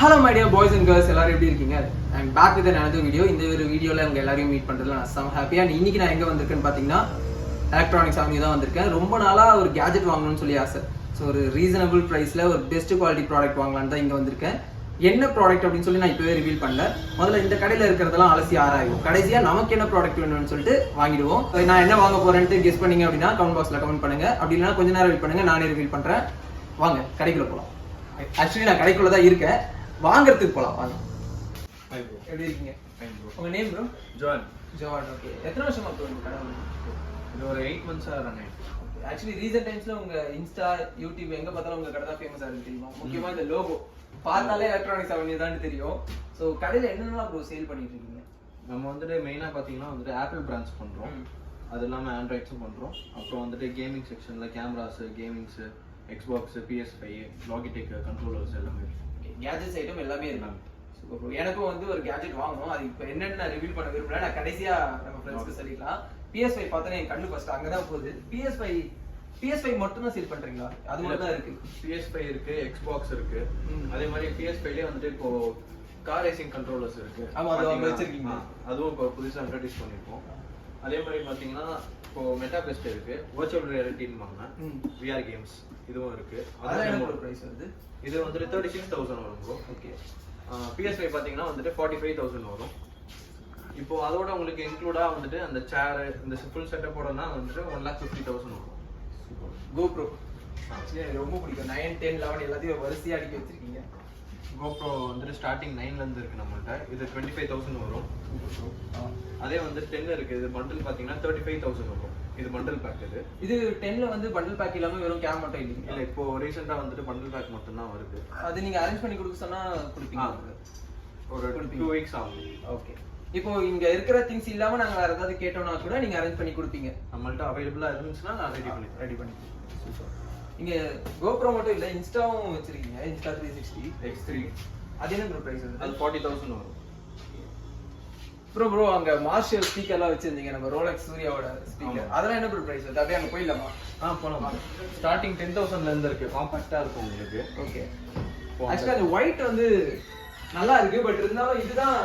Hello my dear boys and girls எல்லாரும் எப்படி இருக்கீங்க? And back with another video இந்த ஒரு வீடியோவில் உங்கள் எல்லாரையும் மீட் பண்ணுறதுல நான் செம ஹாப்பி அண்ட் இன்னைக்கு நான் எங்கே வந்திருக்கேன்னு பார்த்தீங்கன்னா எலக்ட்ரானிக்ஸ் அவனி தான் வந்திருக்கேன். ரொம்ப நாளாக ஒரு கேஜெட் வாங்கணும்னு சொல்லி ஆசை. ஸோ ஒரு ரீசனபிள் ப்ரைஸில் ஒரு பெஸ்ட் குவாலிட்டி ப்ராடக்ட் வாங்கலான்னு தான் இங்கே வந்திருக்கேன். என்ன ப்ராடக்ட் அப்படின்னு சொல்லி நான் இப்போவே ரிவீல் பண்ணல. முதல்ல இந்த கடையில் இருக்கிறதெல்லாம் அலசி ஆராயும் கடைசியாக நமக்கு என்ன ப்ராடக்ட் வேணும்னு சொல்லிட்டு வாங்கிடுவோம். நான் என்ன வாங்க போகிறேன்ட்டு கெஸ் பண்ணீங்க அப்படின்னா கமெண்ட் பாக்ஸில் கமெண்ட் பண்ணுங்க. அப்படி இல்லைன்னா கொஞ்ச நேரம் வெயிட் பண்ணுங்கள் நானே ரிவீல் பண்ணுறேன் வாங்க கடைக்குள்ளே போகலாம் ஆக்சுவலி நான் கடைக்குள்ளே தான் இருக்கேன். வாங்குறதுக்கு போகலாம் வாங்க. எப்படி இருக்கீங்க? Fine bro. உங்க name bro Joan. Joan okay எத்தனை வருஷமா ப்ரோ இந்த கடை இது ஒரு எயிட் மந்த்ஸாக ரன் ஆயிடுச்சு. ஆக்சுவலி ரீசெண்ட் டைம்ஸ்ல உங்க இன்ஸ்டா யூடியூப் எங்க பார்த்தாலும் உங்க கடை தான் ஃபேமஸா இருக்கு தெரியுமா? முக்கியமா இந்த லோகோ பார்த்தாலே எலக்ட்ரானிக்ஸ் அவனி தான் தெரியும். ஸோ கடையில என்னென்னலாம் ப்ரோ சேல் பண்ணிட்டு இருக்கீங்க? நம்ம வந்துட்டு மெயினாக பார்த்தீங்கன்னா வந்துட்டு ஆப்பிள் பிராண்ட்ஸ் பண்ணுறோம். அது இல்லாமல் ஆண்ட்ராய்ட்ஸும் பண்ணுறோம் அப்புறம் வந்துட்டு கேமிங் செக்ஷனில் cameras gamings Xbox PS five Logitech controllers எல்லாமே இருக்கு. கேஜெட்ஸ் ஐட்டம் எல்லாமே ப்ரோ எனக்கும் வந்து ஒரு கேஜெட் வாங்கணும். அது இப்போ என்னன்னு ரிவீல் பண்ண விரும்பல நான் கடைசியா நம்ம ஃப்ரெண்ட்ஸ்க்கு சொல்லிக்கலாம். பிஎஸ் ஃபைவ் பார்த்தா என் கண்ணு ஃபர்ஸ்ட் அங்கே தான் போகுது பிஎஸ் ஃபைவ் பிஎஸ் ஃபைவ் மட்டும் தான் சேல் பண்றீங்களா? அது மட்டும் தான் இருக்கு. பிஎஸ் ஃபைவ் இருக்கு எக்ஸ்பாக்ஸ் இருக்கு. அதே மாதிரி பிஎஸ் ஃபைவ்லேயே வந்துட்டு இப்போ கார் ரேசிங் கண்ட்ரோலர்ஸ் இருக்கு. ஆமா, அது வச்சிருக்கீங்க. அதுவும் இப்போ புதுசாக இன்ட்ரடியூஸ் பண்ணியிருக்கோம் அதே மாதிரி பார்த்தீங்கன்னா இப்போ மெட்டா பெஸ்ட் இருக்கு. வர்ச்சுவல் ரியாலிட்டின்னு ம். விஆர் கேம்ஸ் இதுவும் இருக்கு. என்ன அதுவும் ப்ரைஸ் வருது. இது வந்துட்டு தேர்ட்டி சிக்ஸ் தௌசண்ட் வரும் ப்ரோ ஓகே. பிஎஸ்ஐ பார்த்தீங்கன்னா வந்துட்டு ஃபார்ட்டி ஃபைவ் தௌசண்ட் வரும். இப்போ அதோட உங்களுக்கு இன்க்ளூடாக வந்துட்டு அந்த சேர் இந்த ஃபுல் செட்டப்போடனா வந்துட்டு ஒன் லேக் ஃபிஃப்டி தௌசண்ட் வரும். கோப்ரோ ஆக்சுவலி எனக்கு ரொம்ப பிடிக்கும். நைன் டென் லெவன் எல்லாத்தையும் வரிசையா அடிக்க வச்சிருக்கீங்க. கோப்ரோ வந்துட்டு ஸ்டார்டிங் நைன்லேருந்து இருக்கு நம்மள்ட்ட. இது டுவெண்ட்டி ஃபைவ் தௌசண்ட் வரும். அதே வந்து டென் இருக்கு. இது பண்டில் பார்த்தீங்கன்னா தேர்ட்டி ஃபைவ் தௌசண்ட் வரும். இது பண்டில் பேக் இது. இது டென்ல வந்து பண்டில் பேக் இல்லாம வெறும் கேம் மட்டும் இல்லை இல்லைங்க இப்போ ரீசெண்டாக வந்துட்டு பண்டில் பேக் மட்டும்தான் வருது. அது நீங்க அரேஞ்ச் பண்ணி கொடுக்க சொன்னா கொடுப்பீங்க. ஒரு. டூ வீக்ஸ் ஆகும். ஓகே இப்போ இங்க இருக்கிற திங்ஸ் இல்லாம நாங்க வேற ஏதாவது கேட்டோம்னா கூட நீங்க அரேஞ்ச் பண்ணி கொடுப்பீங்க. நம்மள்ட்ட அவைலபிளாக இருந்துச்சுன்னா நான் ரெடி பண்ணி ரெடி பண்ணி இங்க கோப்ரோ மட்டும் இல்ல இன்ஸ்டாவும் வச்சிருக்கீங்க Insta three sixty X three அது என்ன ப்ரோ பிரைஸ் அது ஃபார்ட்டி தௌசண்ட் வரும். ப்ரோ ப்ரோ அங்க மார்ஷல் ஸ்பீக்கர்லாம் வச்சிருந்தீங்க நம்ம ரோலக்ஸ் சூர்யாவோட ஸ்பீக்கர். அதெல்லாம் என்ன ப்ரோ பிரைஸ் வருது? அப்படியே அங்க போயிடலாமா? ஆ போகலாம் ஸ்டார்டிங் டென் தௌசண்ட்லேருந்து இருக்கு. காம்பாக்டாக இருக்கும் உங்களுக்கு. ஓகே. ஆக்சுவலா அந்த ஒயிட் வந்து நல்லா இருக்கு பட் இருந்தாலும் இதுதான்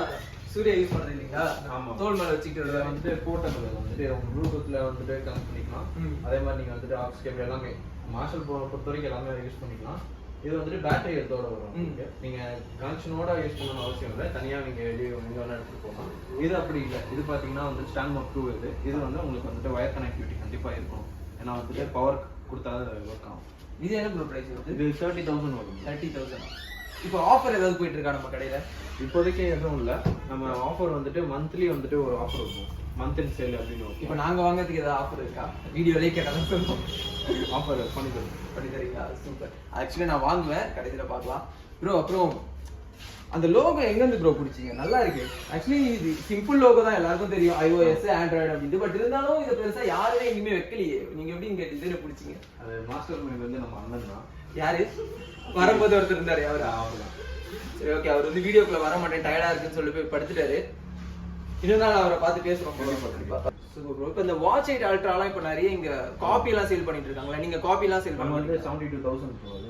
சூர்யா யூஸ் பண்றது இல்லைங்களா? ஆமா. தோல் மேல வச்சுக்கிட்டு இதுல வந்துட்டு போர்ட்டபிள் வந்துட்டு உங்க ப்ளூடூத்ல வந்துட்டு கனெக்ட் பண்ணிக்கலாம். அதே மாதிரி நீங்க வந்துட்டு ஆக்ஸ் கேபிள் எல்லாமே மார்ஷல் போ பொறுத்த வரைக்கும் எல்லாமே யூஸ் பண்ணிக்கலாம். இது வந்துட்டு பேட்டரி எடுத்தோட வரும் நீங்க கனெக்ஷனோட யூஸ் பண்ணணும்னு அவசியம் இல்லை. தனியா நீங்க வெளியே எங்க வேணா எடுத்துட்டு போகலாம். இது அப்படி இல்லை. இது பாத்தீங்கன்னா வந்து ஸ்டாண்ட் அப் டூ இது இது வந்து உங்களுக்கு வந்துட்டு வயர் கனெக்டிவிட்டி கண்டிப்பா இருக்கும். ஏன்னா வந்துட்டு பவர் கொடுத்தா ஒர்க் ஆகும். இது என்ன ப்ரோ பிரைஸ் வருது? இது தேர்ட்டி தௌசண்ட் வரும் தேர்ட்டி தௌசண்ட் இப்போ ஆஃபர் ஏதாவது போயிட்டு இருக்கா நம்ம கடையில? இப்போதைக்கு எதுவும் இல்லை. நம்ம ஆஃபர் வந்துட்டு மந்த்லி வந்துட்டு ஒரு ஆஃபர் இருக்கும். மந்த் அண்ட் சேல் அப்படின்னு இப்போ இருக்கும் நாங்க வாங்குறதுக்கு ஏதாவது ஆஃபர் இருக்கா? வீடியோலயே கேட்டாலும் சொல்லுவோம். ஆஃபர் பண்ணி தருவோம். பண்ணி தரீங்களா? சூப்பர் ஆக்சுவலி நான் வாங்குவேன். கடைசியில பார்க்கலாம். ப்ரோ அப்புறம் அந்த லோகோ எங்க இருந்து ப்ரோ பிடிச்சீங்க? நல்லா இருக்கு. ஆக்சுவலி இது சிம்பிள் லோகோ தான் எல்லாருக்கும் தெரியும். iOS ஆண்ட்ராய்டு அப்படின்ட்டு. பட் இருந்தாலும் இதை பெருசா யாருமே எங்கேயுமே வைக்கலையே. நீங்க எப்படி இங்க டிசைனை பிடிச்சீங்க? அது மாஸ்டர் மைண்ட் வந்து நம்ம அண்ணன் தான். யாரு? வரும்போது ஒருத்தர் இருந்தாரு. அவரா அவர் தான் சரி ஓகே அவர் வந்து வீடியோக்குள்ள வர மாட்டேன் டயர்டா இருக்குன்னு சொல்லி போய் படுத்துட்டாரு. இன்னொரு நாள் அவரை பார்த்து பேசுறோம் இப்போ இந்த வாட்ச் எயிட் அல்ட்ராலாம் இப்போ நிறைய இங்க காப்பி எல்லாம் சேல் பண்ணிட்டு இருக்காங்களா? நீங்க காப்பி எல்லாம் சேல் பண்ணுவாங்க செவன்டி டூ தௌசண்ட் போகுது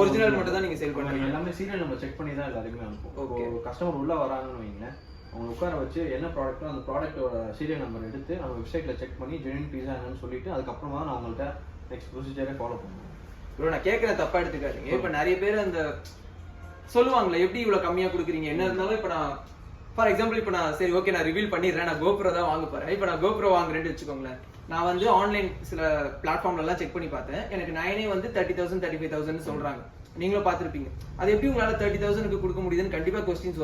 ஒரிஜினல் மட்டும் தான் நீங்க சேல் நம்ம பண்ணுவீங்க. எல்லாமே சீரியல் நம்ம செக் பண்ணி தான் எல்லாருமே அனுப்புவோம். கஸ்டமர் உள்ள வராங்கன்னு வைங்களேன் அவங்க உட்கார வச்சு என்ன ப்ராடக்ட்டோ அந்த ப்ராடக்ட்டோட சீரியல் நம்பர் எடுத்து நம்ம வெப்சைட்ல செக் பண்ணி ஜெனின் பீஸா என்னன்னு சொல்லிட்டு அதுக்கப்புறமா நான் அவங்கள்ட்ட நெக்ஸ்ட் ப்ரொசீஜரே ஃபாலோ பண்ணுவேன். ப்ரோ நான் கேட்கறேன் தப்பா எடுத்துக்காதீங்க. இப்போ நிறைய பேர் அந்த சொல்லுவாங்களே எப்படி இவ்வளவு கம்மியா கொடுக்குறீங்க? என்ன இருந்தாலும் இப்போ நான் ஃபார் எக்ஸாம்பிள் இப்போ நான் சரி ஓகே நான் ரிவீல் பண்ணிடுறேன். நான் கோப்ரோ தான் வாங்க போறேன். இப்போ நான் கோப்ரோ வாங்குறேன்னு வச்சுக்கோங்களேன். நான் வந்து ஆன்லைன் சில பிளாட்ஃபார்ம்ல எல்லாம் செக் பண்ணி பார்த்தேன். எனக்கு நைனே வந்து thirty thousand thirty five thousand சொல்றாங்க. நீங்களும் பார்த்துருப்பீங்க. அது எப்படி உங்களால தேர்ட்டி தௌசண்ட்க்கு கொடுக்க முடியுதுன்னு கண்டிப்பா கொஸ்டின்ஸ்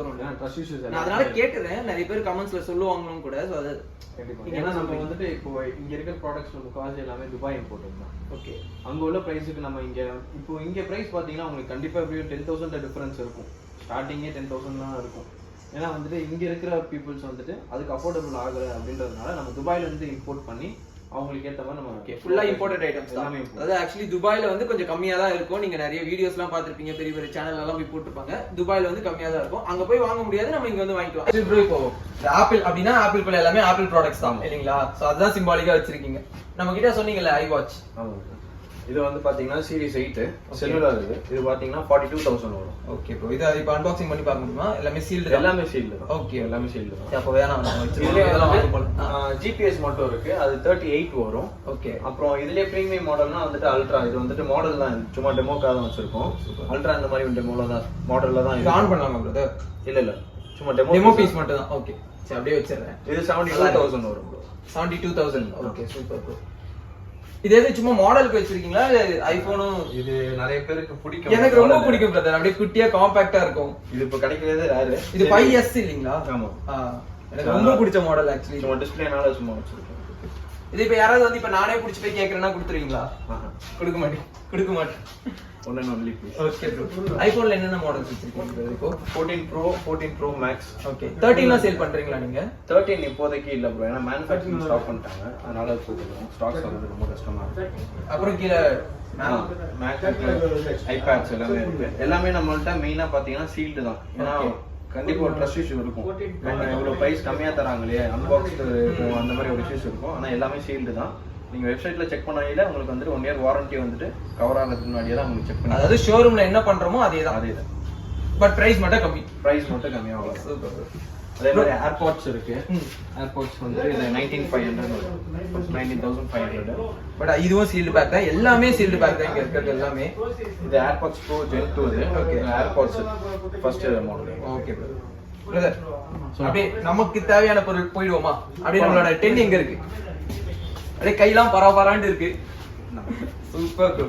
இஷ்யூஸ் நான் அதனால கேட்டுறேன். நிறைய பேர் கமெண்ட்ஸ்ல சொல்லுவாங்களும் கூட ஸோ அது ஏன்னா நம்ம? வந்துட்டு இப்போ இங்க இருக்கிற ப்ராடக்ட்ஸ் முக்கால்வாசி எல்லாமே துபாய் இம்போர்ட் தான். ஓகே அங்க உள்ள பிரைஸுக்கு நம்ம இங்க இப்போ இங்க பிரைஸ் பாத்தீங்கன்னா உங்களுக்கு கண்டிப்பா எப்படியும் டென் தௌசண்ட் டிஃபரன்ஸ் இருக்கும். ஸ்டார்டிங்கே டென் தௌசண்ட் தான் இருக்கும். ஏன்னா வந்துட்டு இங்க இருக்கிற பீப்புள்ஸ் வந்துட்டு அதுக்கு அஃபோர்டபுள் ஆகல அப்படின்றதுனால நம்ம துபாயில இருந்து இம்போர்ட் பண்ணி அவங்களுக்கு ஏத்த மாதிரி நம்ம ஓகே ஃபுல்லா இம்போர்ட்டட் ஐட்டம்ஸ் தான். எல்லாமே. அதாவது ஆக்சுவலி துபாயில வந்து கொஞ்சம் கம்மியா தான் இருக்கும். நீங்க நிறைய வீடியோஸ்லாம் பார்த்திருப்பீங்க பெரிய பெரிய சேனல் எல்லாம் போய் போட்டுருப்பாங்க. துபாயில வந்து கம்மியா தான் இருக்கும். அங்க போய் வாங்க முடியாது நம்ம இங்க வந்து வாங்கிக்கலாம். ப்ரோ இப்போ ஆப்பிள் அப்படின்னா ஆப்பிள் குள்ள எல்லாமே ஆப்பிள் ப்ராடக்ட்ஸ் தான். இல்லைங்களா? சோ அதுதான் சிம்பாலிக்கா வச்சிருக்கீங்க. நம்ம கிட்ட சொன்னீங்கல்ல ஐ வாட்ச். இது வந்து பாத்தீங்கன்னா சீரிஸ் எயிட் செல்லுலர் இது. இது பாத்தீங்கன்னா ஃபார்ட்டி டூ தௌசண்ட் வரும். ஓகே ப்ரோ இது இப்போ அன்பாக்சிங் பண்ணி பார்க்க முடியுமா? எல்லாமே சீல்டு எல்லாமே சீல்டு Okay. எல்லாமே சீல்டு அப்போ வேணாம் ஜிபிஎஸ் மட்டும் இருக்கு. அது தேர்ட்டி எயிட் வரும். ஓகே அப்புறம் இதுலயே ப்ரீமியம் மாடல்னா வந்துட்டு அல்ட்ரா இது வந்துட்டு மாடல் தான். சும்மா டெமோக்காக தான் வச்சிருக்கோம். அல்ட்ரா இந்த மாதிரி டெமோல தான் மாடல்ல தான். ஆன் பண்ணலாமா பிரதர் இல்ல இல்ல. சும்மா டெமோ டெமோ பீஸ் மட்டும் தான். ஓகே சரி அப்படியே வச்சிடுறேன். இது செவன்டி டூ தௌசண்ட் வரும் bro. Seventy two thousand okay super bro இது எது சும்மா மாடலுக்கு வச்சிருக்கீங்களா? ஐபோனும் இது நிறைய பேருக்கு பிடிக்கும். எனக்கு ரொம்ப. பிடிக்கும் பிரதர் அப்படியே குட்டியா காம்பாக்டா இருக்கும். இது இப்ப கிடைக்கிறது ரேரு இது ஃபைவ் எஸ் இல்லைங்களா? ஆமா. எனக்கு ரொம்ப பிடிச்ச மாடல் ஆக்சுவலி சும்மா டிஸ்பிளேனால சும்மா வச்சிருக்கோம் இது இப்ப யாராவது வந்து இப்ப நானே பிடிச்சி போய் கேக்குறேன்னா கொடுத்துருவீங்களா. கொடுக்க மாட்டேன். கொடுக்க மாட்டேன். One and only piece okay bro ஐபோன்ல என்னென்ன மாடல்ஸ் வச்சிருக்கீங்க இப்போ fourteen pro fourteen pro max okay தேர்ட்டீன்லாம் sale பண்றீங்களா நீங்க? தேர்ட்டின் இப்போதைக்கு இல்ல ப்ரோ ஏன்னா மேனுஃபேக்சரிங் ஸ்டாப் பண்ணிட்டாங்க. அதனால ஸ்டாக்ஸ் வந்து ரொம்ப கஷ்டமா இருக்கு. அப்புறம் கீழே ஐபேட்ஸ் எல்லாமே இருக்கு. எல்லாமே நம்மள்ட்ட மெயினா பாத்தீங்கன்னா சீல்டு தான். ஏன்னா கண்டிப்பா ஒரு ட்ரஸ்ட் இஷ்யூ இருக்கும். இவ்வளவு பிரைஸ் கம்மியா தராங்களே. அன்பாக்ஸ்டு அந்த மாதிரி ஒரு இஷ்யூஸ் இருக்கும். ஆனா எல்லாமே சீல்டு தான். நீங்க வெப்சைட்ல செக் பண்ணையில உங்களுக்கு வந்துட்டு ஒன் இயர் வாரண்டி வந்துட்டு கவர் ஆகிறதுக்கு முன்னாடியே தான் உங்களுக்கு செக் பண்ணி அதாவது ஷோரூம்ல என்ன பண்றோமோ அதே தான் அதே தான் பட் பிரைஸ் மட்டும் கம்மி. பிரைஸ் மட்டும் கம்மியாக சூப்பர் அதே மாதிரி ஏர்பாட்ஸ் இருக்கு. ஏர்பாட்ஸ் வந்து இது nineteen five hundred nineteen thousand five hundred but இதுவும் சீல்டு பேக் தான். எல்லாமே சீல்டு பேக் தான் இங்க இருக்கிறது எல்லாமே. இது ஏர்பாட்ஸ் ப்ரோ ஜென் டூ இது. Okay. AirPods first model okay brother அப்படியே நமக்கு தேவையான பொருள் போயிடுவோமா? அப்படியே நம்மளோட டென் எங்க இருக்கு? அப்படியே கையெல்லாம் பரபராண்டு இருக்கு. சூப்பர்